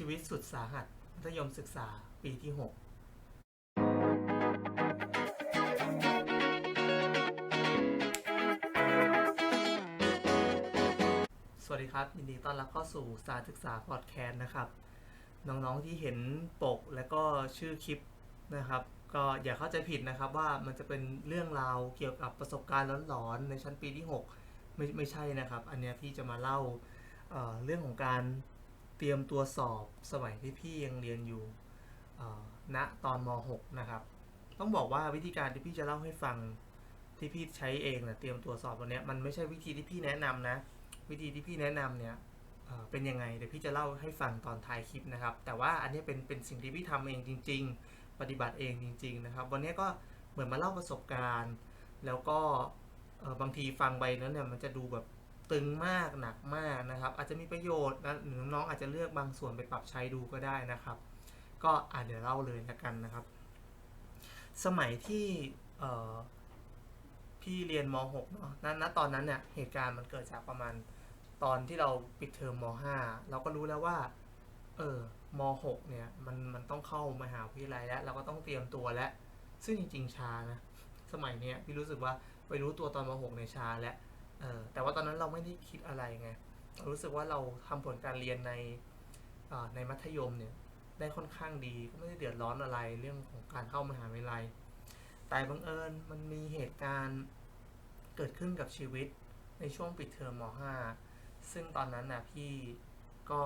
ชีวิตสุดสาหัสมัธยมศึกษาปีที่ 6 สวัสดีครับ ยินดีต้อนรับเข้าสู่สารศึกษาพอดแคสต์นะครับ น้องๆที่เห็นปกและก็ชื่อคลิปนะครับ ก็อย่าเข้าใจผิดนะครับว่ามันจะเป็นเรื่องราวเกี่ยวกับประสบการณ์หลอนๆในชั้นปีที่ 6 ไม่ไม่ใช่นะครับ อันเนี้ยพี่จะมาเล่าเเรื่องของการ เตรียมตัวสอบสมัยที่พี่ยังเรียนอยู่ณตอนม .6 นะครับ ต้องบอกว่าวิธีการที่พี่จะเล่าให้ฟังที่พี่ใช้เองนะเตรียมตัวสอบวันนี้มันไม่ใช่วิธีที่พี่แนะนำนะ วิธีที่พี่แนะนำเนี่ยเเป็นยังไงเดี๋ยวพี่จะเล่าให้ฟังตอนท้ายคลิปนะครับ แต่ว่าอันนี้เป็นเป็นสิ่งที่พี่ทำเองจริง ๆ ปฏิบัติเองจริง ๆ นะครับ วันนี้ก็เหมือนมาเล่าประสบการณ์ แล้วก็บางทีฟังไปนั้นเนี่ยมันจะดูแบบ ตึงมากหนักมากนะครับ อาจจะมีประโยชน์นะหรือน้องๆอาจจะเลือกบางส่วนไปปรับใช้ดูก็ได้นะครับ ก็อาเดี๋ยวเล่าเลยละกันนะครับ สมัยที่พี่เรียนม .6 เนาะณณตอนนั้นเนี่ยเหตุการณ์มันเกิดจากประมาณตอนที่เราปิดเทอมม .5 เราก็รู้แล้วว่า เออม .6 เนี่ยมันมันต้องเข้ามหาวิทยาลัยแล้ว เราก็ต้องเตรียมตัวแล้ว ซึ่งจริงๆช้านะ สมัยเนี้ยพี่รู้สึกว่าไปรู้ตัวตอนม .6 ในช้าแล้ว เออแต่ว่าตอนนั้นเราไม่ได้คิดอะไรไงเรารู้สึกว่าเราทำผลการเรียนในในมัธยมเนี่ยได้ค่อนข้างดีก็ไม่ได้เดือดร้อนอะไรเรื่องของการเข้ามหาวิทยาลัย แต่บังเอิญมันมีเหตุการณ์เกิดขึ้นกับชีวิตในช่วงปิดเทอมม .5 ซึ่งตอนนั้นนะพี่ก็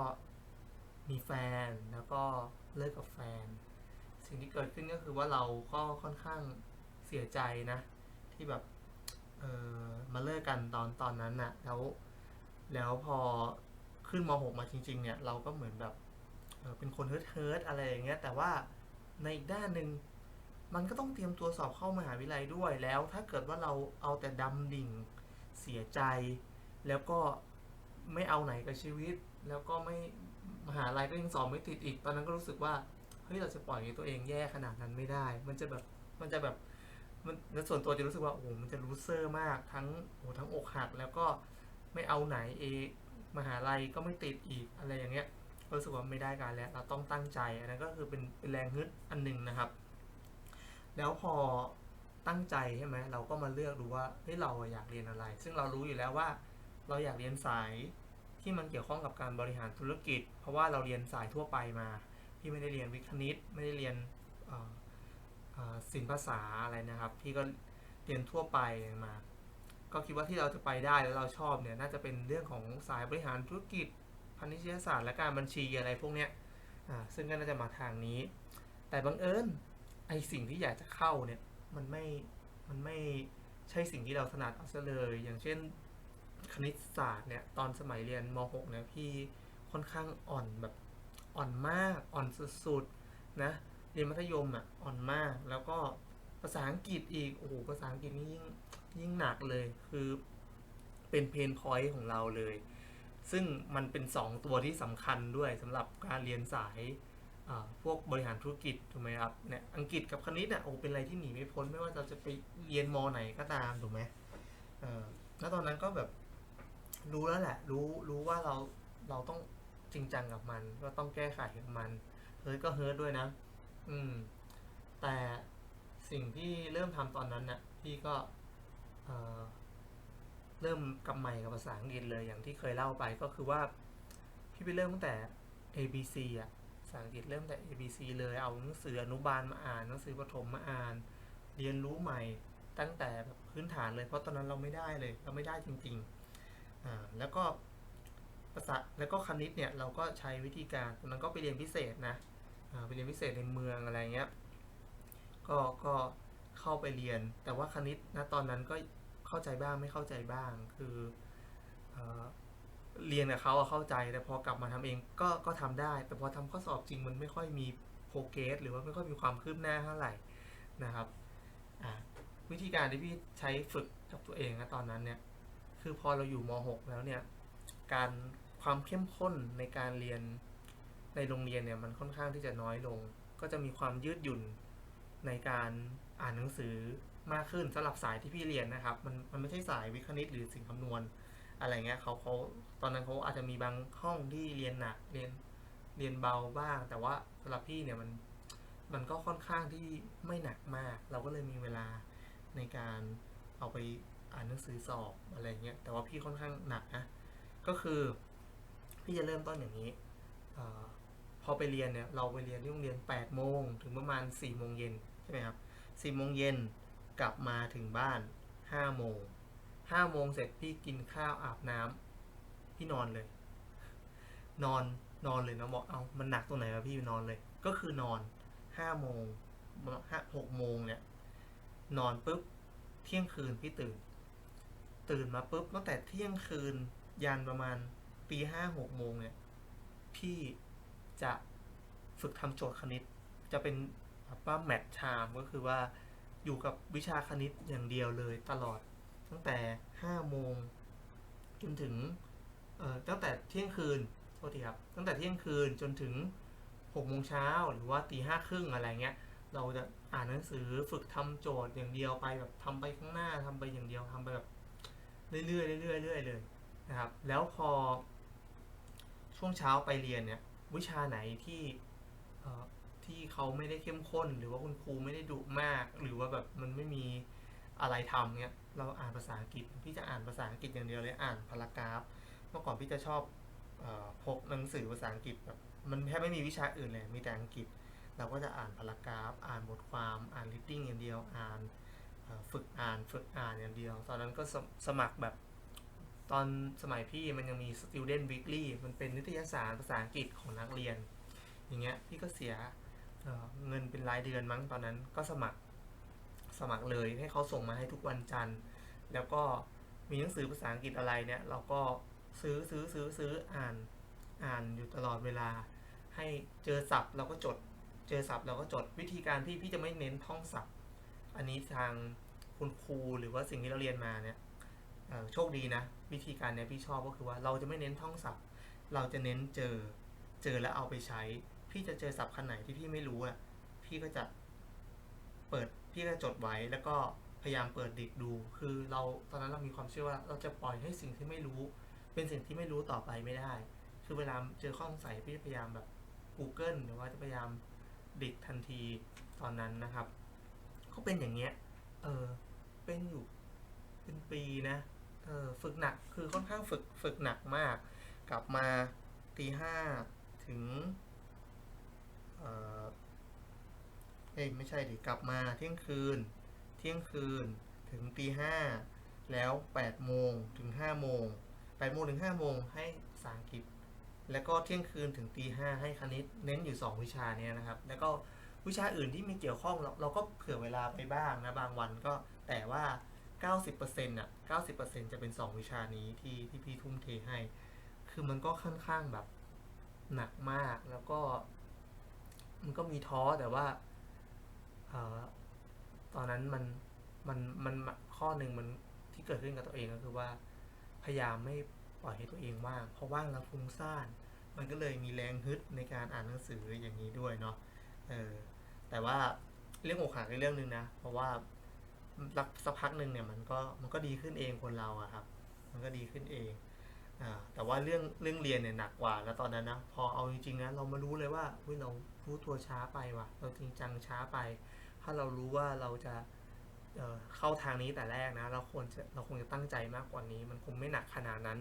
มีแฟนแล้วก็เลิกกับแฟน สิ่งที่เกิดขึ้นก็คือว่าเราก็ค่อนข้างเสียใจนะ ที่แบบ เออมาเลิกกันตอนตอนนั้นน่ะ แล้ว แล้วพอขึ้นม .6 มาจริง ๆ เนี่ย เราก็เหมือนแบบเออเป็นคนเฮิร์ทเฮิร์ทอะไรอย่างเงี้ย แต่ว่าในอีกด้านหนึ่งมันก็ต้องเตรียมตัวสอบเข้ามหาวิทยาลัยด้วย แล้วถ้าเกิดว่าเราเอาแต่ดำดิ่งเสียใจ แล้วก็ไม่เอาไหนกับชีวิต แล้วก็ไม่มหาลัยก็ยังสอบไม่ติดอีก ตอนนั้นก็รู้สึกว่า เฮ้ย เราจะปล่อยตัวเองแย่ขนาดนั้นไม่ได้ มันจะแบบ มันจะแบบ มันแล้วส่วนตัวจะรู้สึกว่าโอ้โหมันจะรู้เซอร์มากทั้งโอ้ทั้งอกหักแล้วก็ไม่เอาไหนเอมหาลัยก็ไม่ติดอีกอะไรอย่างเงี้ยรู้สึกว่าไม่ได้การแล้วเราต้องตั้งใจอันนั้นก็คือเป็นเป็นแรงฮึดอันหนึ่งนะครับ แล้วพอตั้งใจใช่ไหมเราก็มาเลือกดูว่าเฮ้ยเราอยากเรียนอะไร ซึ่งเรารู้อยู่แล้วว่า เราอยากเรียนสายที่มันเกี่ยวข้องกับการบริหารธุรกิจ เพราะว่าเราเรียนสายทั่วไปมาพี่ไม่ได้เรียนวิทย์คณิต ไม่ได้เรียนอ ศิลปภาษาอะไรนะครับ พี่ก็เรียนทั่วไปมา ก็คิดว่าที่เราจะไปได้แล้วเราชอบเนี่ยน่าจะเป็นเรื่องของสายบริหารธุรกิจพาณิชยศาสตร์และการบัญชีอะไรพวกเนี้ยอ่าซึ่งก็น่าจะมาทางนี้ แต่บังเอิญไอสิ่งที่อยากจะเข้าเนี่ยมันไม่มันไม่ใช่สิ่งที่เราถนัดเอาซะเลย อย่างเช่นคณิตศาสตร์เนี่ยตอนสมัยเรียนม .6 เนี่ยพี่ค่อนข้างอ่อนแบบอ่อนมากอ่อนสุดๆนะ เรียนมัธยมอะอ่อนมาก แล้วก็ภาษาอังกฤษอีก โอ้โห ภาษาอังกฤษนี่ยิ่งยิ่งหนักเลย คือเป็นเพนพอยต์ของเราเลย ซึ่งมันเป็น 2 ตัวที่สำคัญด้วยสำหรับการเรียนสายพวกบริหารธุรกิจถูกไหมครับเนี่ยอังกฤษกับคณิตอะโอ้เป็นอะไรที่หนีไม่พ้นไม่ว่าเราจะไปเรียนมไหนก็ตามถูกไหมเออแล้วตอนนั้นก็แบบรู้แล้วแหละ รู้รู้ว่าเราเราต้องจริงจังกับมัน ก็ต้องแก้ไขกับมันเฮ้ยก็เฮิร์ตด้วยนะ อืม แต่สิ่งที่เริ่มทำตอนนั้นน่ะพี่ก็เอ่อเริ่มกำใหม่กับภาษาอังกฤษเลยอย่างที่เคยเล่าไปก็คือว่า พี่ไปเริ่มตั้งแต่ A B C อะภาษาอังกฤษเริ่มแต่ A B C เลยเอาหนังสืออนุบาลมาอ่านหนังสือประถมมาอ่าน เรียนรู้ใหม่ตั้งแต่แบบพื้นฐานเลย เพราะตอนนั้นเราไม่ได้เลยเราไม่ได้จริงๆอ่าแล้วก็ภาษาแล้วก็คณิตเนี่ยเราก็ใช้วิธีการตอนนั้นก็ไปเรียนพิเศษนะ ไปเรียนพิเศษในเมืองอะไรเงี้ย ก็ก็เข้าไปเรียน แต่ว่าคณิตนะตอนนั้นก็เข้าใจบ้างไม่เข้าใจบ้าง คือเอ่อเรียนกับเขาเข้าใจ แต่พอกลับมาทำเองก็ก็ทำได้ แต่พอทำข้อสอบจริงมันไม่ค่อยมีโปรเกรสหรือว่าไม่ค่อยมีความคืบหน้าเท่าไหร่นะครับอะวิธีการที่พี่ใช้ฝึกกับตัวเองนะตอนนั้นเนี่ย คือพอเราอยู่ม .6 แล้วเนี่ย การความเข้มข้นในการเรียน ในโรงเรียนเนี่ยมันค่อนข้างที่จะน้อยลง ก็จะมีความยืดหยุ่นในการอ่านหนังสือมากขึ้นสำหรับสายที่พี่เรียนนะครับ มันมันไม่ใช่สายวิทย์คณิตหรือสิ่งคำนวณอะไรเงี้ยเขาเขาตอนนั้นเขาอาจจะมีบางห้องที่เรียนหนักเรียนเรียนเบาบ้าง แต่ว่าสำหรับพี่เนี่ยมันมันก็ค่อนข้างที่ไม่หนักมาก เราก็เลยมีเวลาในการเอาไปอ่านหนังสือสอบอะไรเงี้ยแต่ว่าพี่ค่อนข้างหนักนะก็คือ พี่จะเริ่มต้นอย่างนี้ อาพอไปเรียนเนี่ยเราไปเรียนที่โรงเรียน8โมงถึงประมาณ4โมงเย็นใช่ไหมครับ4โมงเย็นกลับมาถึงบ้าน5โมง5โมงเสร็จพี่กินข้าวอาบน้ำพี่นอนเลย นอนนอนเลยนะบอกเอามันหนักตรงไหนวะพี่นอนเลย ก็คือนอนห้าโมงห้าหกโมงเนี่ยนอนปุ๊บเที่ยงคืนพี่ตื่น ตื่นมาปุ๊บตั้งแต่เที่ยงคืนยันประมาณตีห้าหกโมงเนี่ยพี่ จะฝึกทำโจทย์คณิต จะเป็นแบบว่าแมทชามก็คือว่าอยู่กับวิชาคณิตอย่างเดียวเลยตลอด ตั้งแต่ห้าโมงจนถึงตั้งแต่เที่ยงคืนโทษทีครับตั้งแต่เที่ยงคืนจนถึงหกโมงเช้าหรือว่าตีห้าครึ่งอะไรเงี้ยเราจะอ่านหนังสือฝึกทำโจทย์อย่างเดียวไปแบบทำไปข้างหน้าทำไปอย่างเดียวทำไปแบบเรื่อยๆเรื่อยๆเรื่อยๆเลยนะครับ แล้วพอช่วงเช้าไปเรียนเนี่ย วิชาไหนที่ที่เขาไม่ได้เข้มข้น หรือว่าคุณครูไม่ได้ดุมาก หรือว่าแบบมันไม่มีอะไรทำเนี่ยเราอ่านภาษาอังกฤษพี่จะอ่านภาษาอังกฤษอย่างเดียวเลยอ่านพารากราฟ เมื่อก่อนพี่จะชอบอพกหนังสือภาษาอังกฤษแบบมันแทบไม่มีวิชาอื่นเลยมีแต่อังกฤษ เราก็จะอ่านพารากราฟ อ่านบทความอ่าน reading อย่างเดียวอ่านฝึกอ่านฝึกอ่านอย่างเดียว ตอนนั้นก็สสมัครแบบ ตอนสมัยพี่มันยังมี student weekly มันเป็นนิตยสารภาษาอังกฤษของนักเรียน อย่างเงี้ยพี่ก็เสียเเงินเป็นรายเดือนมั้งตอนนั้นก็สมัครสมัครเลยให้เขาส่งมาให้ทุกวันจันทร์ แล้วก็มีหนังสือภาษาอังกฤษอะไรเนี่ยเราก็ซื้อซื้อซื้อซื้ออ่านอ่านอยู่ตลอดเวลา ให้เจอศัพท์เราก็จดเจอศัพท์เราก็จดวิธีการที่พี่จะไม่เน้นท่องศัพท์ อันนี้ทางคุณครูหรือว่าสิ่งที่เราเรียนมาเนี่ยโชคดีนะ วิธีการเนี้ยพี่ชอบก็คือว่าเราจะไม่เน้นท่องศัพท์ เราจะเน้นเจอเจอแล้วเอาไปใช้ พี่จะเจอศัพท์คันไหนที่พี่ไม่รู้อะพี่ก็จะเปิดพี่ก็จดไว้แล้วก็พยายามเปิดดิกดู คือเราตอนนั้นเรามีความเชื่อว่าเราจะปล่อยให้สิ่งที่ไม่รู้ เป็นสิ่งที่ไม่รู้ต่อไปไม่ได้ คือเวลาเจอข้อสงสัยพี่จะพยายามแบบ Google หรือว่าจะพยายามดิกทันทีตอนนั้นนะครับ ก็เป็นอย่างเงี้ย เออ เป็นอยู่เป็นปีนะ ฝึกหนักคือค่อนข้างฝึกฝึกหนักมาก กลับมาตีห้าถึงเออเอ้ไม่ใช่ดิกลับมาเที่ยงคืน เที่ยงคืนถึงตีห้าแล้วแปดโมงถึงห้าโมงแปดโมงถึงห้าโมงให้ภาษาอังกฤษ แล้วก็เที่ยงคืนถึงตีห้าให้คณิตเน้นอยู่สองวิชาเนี้ยนะครับ แล้วก็วิชาอื่นที่มีเกี่ยวข้องเราเราก็เผื่อเวลาไปบ้างนะบางวันก็แต่ว่า 90%อะ90%จะเป็น 2 วิชานี้ที่ที่พี่ทุ่มเทให้ คือมันก็ค่อนข้างแบบหนักมากแล้วก็ มันก็มีท้อแต่ว่าเออตอนนั้นมันมันมันข้อหนึ่งมันที่เกิดขึ้นกับตัวเองก็คือว่า พยายามไม่ปล่อยให้ตัวเองว่างเพราะว่างแล้วฟุ้งซ่านมันก็เลยมีแรงฮึดในการอ่านหนังสืออย่างนี้ด้วยเนาะเออแต่ว่าเรื่องอกหักในเรื่องหนึ่งนะ เพราะว่า รักสักพักหนึ่งเนี่ยมันก็มันก็ดีขึ้นเองคนเราอะครับ มันก็ดีขึ้นเองอ่าแต่ว่าเรื่องเรื่องเรียนเนี่ยหนักกว่า แล้วตอนนั้นนะพอเอาจริงๆนะเรามารู้เลยว่าเฮ้ยเรารู้ตัวช้าไปว่ะ เราจริงจังช้าไป ถ้าเรารู้ว่าเราจะเอ่อเข้าทางนี้แต่แรกนะ เราควรจะเราคงจะตั้งใจมากกว่านี้ มันคงไม่หนักขนาดนั้น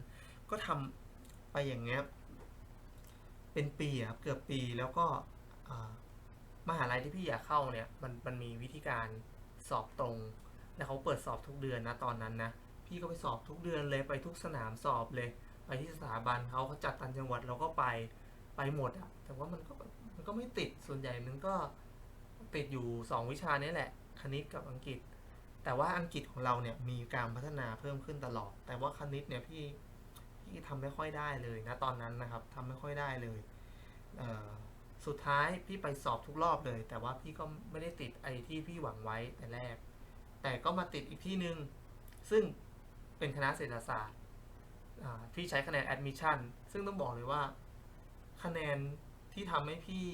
ก็ทำไปอย่างเงี้ยเป็นปีอะครับเกือบปีแล้วก็อ่มหาลัยที่พี่อยากเข้าเนี่ยมันมันมีวิธีการสอบตรง แล้วเขาเปิดสอบทุกเดือนนะตอนนั้นนะพี่ก็ไปสอบทุกเดือนเลยไปทุกสนามสอบเลยไปที่สถาบันเขาเขาจัดต่างจังหวัดเราก็ไปไปหมดอะแต่ว่ามันก็มันก็ไม่ติดส่วนใหญ่มันก็ติดอยู่สองวิชานี้แหละ คณิตกับอังกฤษ แต่ว่าอังกฤษของเราเนี่ยมีการพัฒนาเพิ่มขึ้นตลอด แต่ว่าคณิตเนี่ยพี่พี่ทำไม่ค่อยได้เลยนะตอนนั้นนะครับทำไม่ค่อยได้เลยเสุดท้ายพี่ไปสอบทุกรอบเลย แต่ว่าพี่ก็ไม่ได้ติดไอ้ที่พี่หวังไว้แต่แรก แต่ก็มาติดอีกที่หนึ่งซึ่งเป็นคณะเศรษฐศาสตร์อ่าพี่ใช้คะแนน admission ซึ่งต้องบอกเลยว่า คะแนนที่ทำให้พี่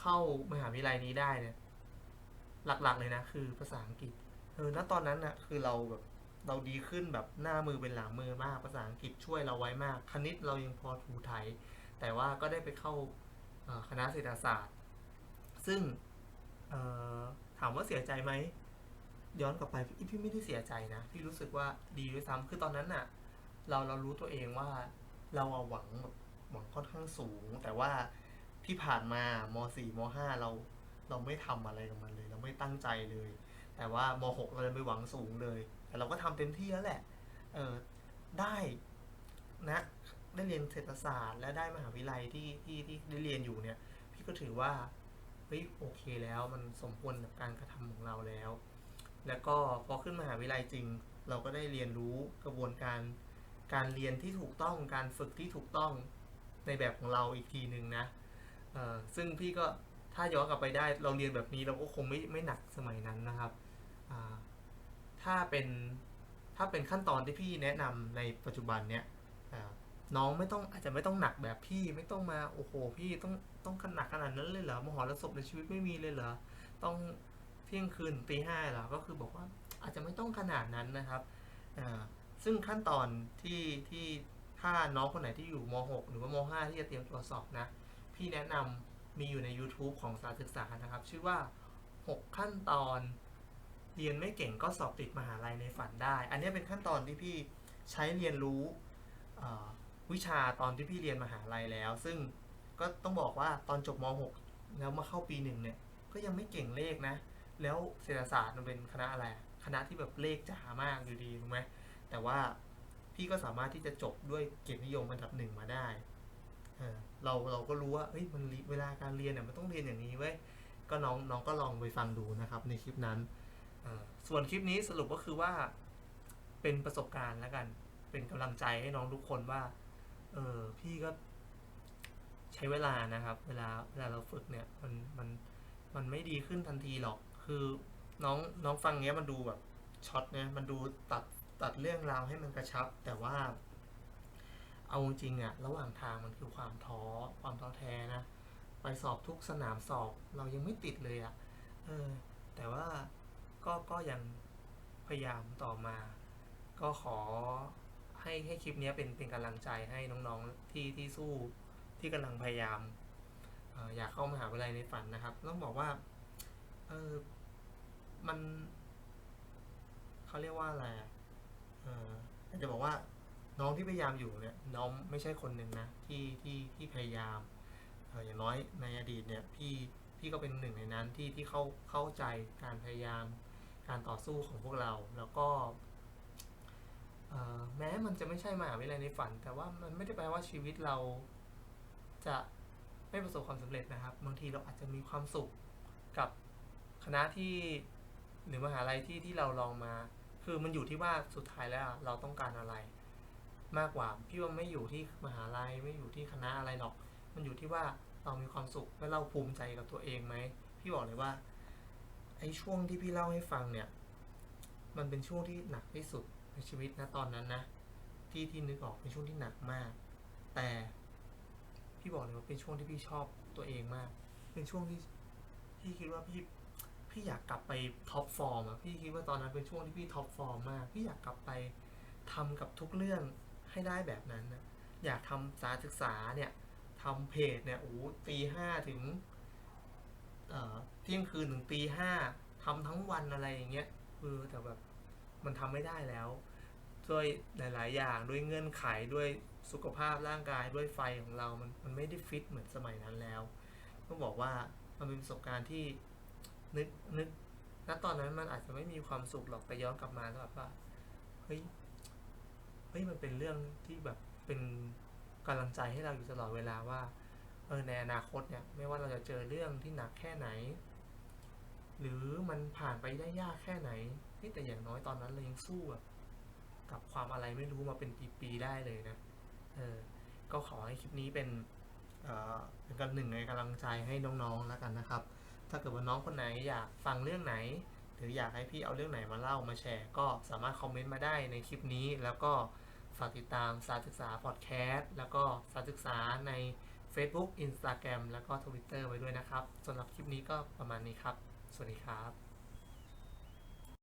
เข้ามหาวิทยาลัยนี้ได้เนี่ยหลักๆเลยนะ คือภาษาอังกฤษเออณตอนนั้นนะคือเราแบบเราดีขึ้นแบบหน้ามือเป็นหลังมือมากภาษาอังกฤษช่วยเราไว้มาก คณิตเรายังพอถูไถแต่ว่าก็ได้ไปเข้าคณะเศรษฐศาสตร์ ซึ่งถามว่าเสียใจไหม ย้อนกลับไปพี่พี่ไม่ได้เสียใจนะพี่รู้สึกว่าดีด้วยซ้ำคือตอนนั้นน่ะ เราเรารู้ตัวเองว่า เราอะหวังแบบหวังค่อนข้างสูง แต่ว่าที่ผ่านมามสี่มห้าเรา เราไม่ทำอะไรกับมันเลย เราไม่ตั้งใจเลย แต่ว่ามหกเราเลยไปหวังสูงเลย แต่เราก็ทำเต็มที่แล้วแหละ เออได้นะได้เรียนเศรษฐศาสตร์ และได้มหาวิทยาลัยที่ที่ที่ได้เรียนอยู่เนี่ย พี่ก็ถือว่าเฮ้ยโอเคแล้วมันสมควรกับการกระทำของเราแล้ว แล้วก็พอขึ้นมหาวิทยาลัยจริง เราก็ได้เรียนรู้กระบวนการการเรียนที่ถูกต้องการฝึกที่ถูกต้องในแบบของเราอีกทีหนึ่งนะซึ่งพี่ก็ถ้าย้อนกลับไปได้เราเรียนแบบนี้เราก็คงไม่ไม่หนักสมัยนั้นนะครับ ถ้าเป็นถ้าเป็นขั้นตอนที่พี่แนะนำในปัจจุบันเนี่ยน้องไม่ต้องอาจจะไม่ต้องหนักแบบพี่ไม่ต้องมาโอ้โหพี่ต้องต้องขนาดขนาดนั้นเลยเหรอมหรสพในชีวิตไม่มีเลยเหรอต้อง เที่ยงคืนตีห้าเหรอก็คือบอกว่าอาจจะไม่ต้องขนาดนั้นนะครับซึ่งขั้นตอนที่ที่ถ้าน้องคนไหนที่อยู่ม .6 หรือว่าม .5 ที่จะเตรียมตรวจสอบนะ พี่แนะนำมีอยู่ใน YouTube ของสารศึกษานะครับ ชื่อว่า 6 ขั้นตอน เรียนไม่เก่งก็สอบติดมหาลัยในฝันได้ อันนี้เป็นขั้นตอนที่พี่ใช้เรียนรู้วิชาตอนที่พี่เรียนมหาลัยแล้ว ซึ่งก็ต้องบอกว่าตอนจบม .6 แล้วมาเข้าปีหนึ่งเนี่ย ก็ยังไม่เก่งเลขนะ แล้วเศรษฐศาสตร์มันเป็นคณะอะไร คณะที่แบบเลขจ๋ามากอยู่ดีถูกไหมแต่ว่าพี่ก็สามารถที่จะจบด้วยเกียรตินิยมอันดับหนึ่งมาได้เออเราเราก็รู้ว่าเอ้ยมันเวลาการเรียนเนี่ยมันต้องเรียนอย่างนี้เว้ยก็น้องน้องก็ลองไปฟังดูนะครับ ในคลิปนั้นออส่วนคลิปนี้สรุปก็คือว่า เป็นประสบการณ์แล้วกัน เป็นกำลังใจให้น้องทุกคนว่า เออพี่ก็ใช้เวลานะครับ เวลาเวลาเราฝึกเนี่ย มันมันมันไม่ดีขึ้นทันทีหรอก คือน้องน้องฟังเงี้ยมันดูแบบช็อตเนี่ยมันดูตัดตัดเรื่องราวให้มันกระชับ แต่ว่า เอาจริงอะระหว่างทางมันคือความท้อความท้อแท้นะไปสอบทุกสนามสอบเรายังไม่ติดเลยอะเออ แต่ว่าก็ก็ยังพยายามต่อมา ก็ขอให้ให้คลิปนี้เป็นเป็นกำลังใจให้น้องๆที่ที่สู้ที่กำลังพยายามอออยากเข้ามหาวิทยาลัยในฝันนะครับต้องบอกว่า เออมันเขาเรียกว่าอะไรอะเอออยากจะบอกว่าน้องที่พยายามอยู่เนี่ยน้องไม่ใช่คนหนึ่งนะที่ที่ที่พยายามเอออย่างน้อยในอดีตเนี่ยพี่พี่ก็เป็นหนึ่งในนั้นที่ที่เข้าเข้าใจการพยายามการต่อสู้ของพวกเราแล้วก็เออแม้มันจะไม่ใช่มหาวิทยาลัยในฝัน แต่ว่ามันไม่ได้แปลว่าชีวิตเราจะไม่ประสบความสำเร็จนะครับ บางทีเราอาจจะมีความสุขกับ คณะที่หรือมหาลัยที่ที่เราลองมา คือมันอยู่ที่ว่าสุดท้ายแล้วเราต้องการอะไร มากกว่าพี่ว่าไม่อยู่ที่มหาลัยไม่อยู่ที่คณะอะไรหรอก มันอยู่ที่ว่าเรามีความสุขและเราภูมิใจกับตัวเองไหมพี่บอกเลยว่าไอ้ช่วงที่พี่เล่าให้ฟังเนี่ย มันเป็นช่วงที่หนักที่สุดในชีวิตนะตอนนั้นนะที่ที่นึกออกเป็นช่วงที่หนักมาก แต่พี่บอกเลยว่าเป็นช่วงที่พี่ชอบตัวเองมาก เป็นช่วงที่พี่คิดว่าพี่ พี่อยากกลับไปท็อปฟอร์มอะพี่คิดว่าตอนนั้นเป็นช่วงที่พี่ท็อปฟอร์มมาก พี่อยากกลับไปทำกับทุกเรื่องให้ได้แบบนั้นนะอยากทำสารศึกษาเนี่ยทำเพจเนี่ยโอ้ตีห้าถึงเอ่อที่ยงคืนถึงตีห้าทำทั้งวันอะไรอย่างเงี้ยเออแต่แบบมันทำไม่ได้แล้ว ด้วยหลาย ๆ อย่างด้วยเงื่อนไขด้วยสุขภาพร่างกายด้วยไฟของเรา มันมันไม่ได้ฟิตเหมือนสมัยนั้นแล้วต้องบอกว่ามันเป็นประสบการณ์ที่ นึกนึกณตอนนั้นมันอาจจะไม่มีความสุขหรอกแต่ย้อนกลับมาแล้วแบบว่าเฮ้ยเฮ้ยมันเป็นเรื่องที่แบบเป็นกำลังใจให้เราอยู่ตลอดเวลาว่าเออในอนาคตเนี่ย ไม่ว่าเราจะเจอเรื่องที่หนักแค่ไหน หรือมันผ่านไปได้ยากแค่ไหนเฮ้ยแต่อย่างน้อยตอนนั้นเรายังสู้อะกับความอะไรไม่รู้มาเป็นปีๆได้เลยนะเออก็ขอให้คลิปนี้เป็นเอ่อเป็นกันหนึ่งในกำลังใจให้น้องๆแล้วกันนะครับ ถ้าเกิดว่าน้องคนไหนอยากฟังเรื่องไหน หรืออยากให้พี่เอาเรื่องไหนมาเล่ามาแชร์ ก็สามารถคอมเมนต์มาได้ในคลิปนี้ แล้วก็ฝากติดตามสารศึกษาพอดแคสต์แล้วก็สารศึกษาใน Facebook Instagram แล้วก็ Twitter ไว้ด้วยนะครับสำหรับคลิปนี้ก็ประมาณนี้ครับ สวัสดีครับ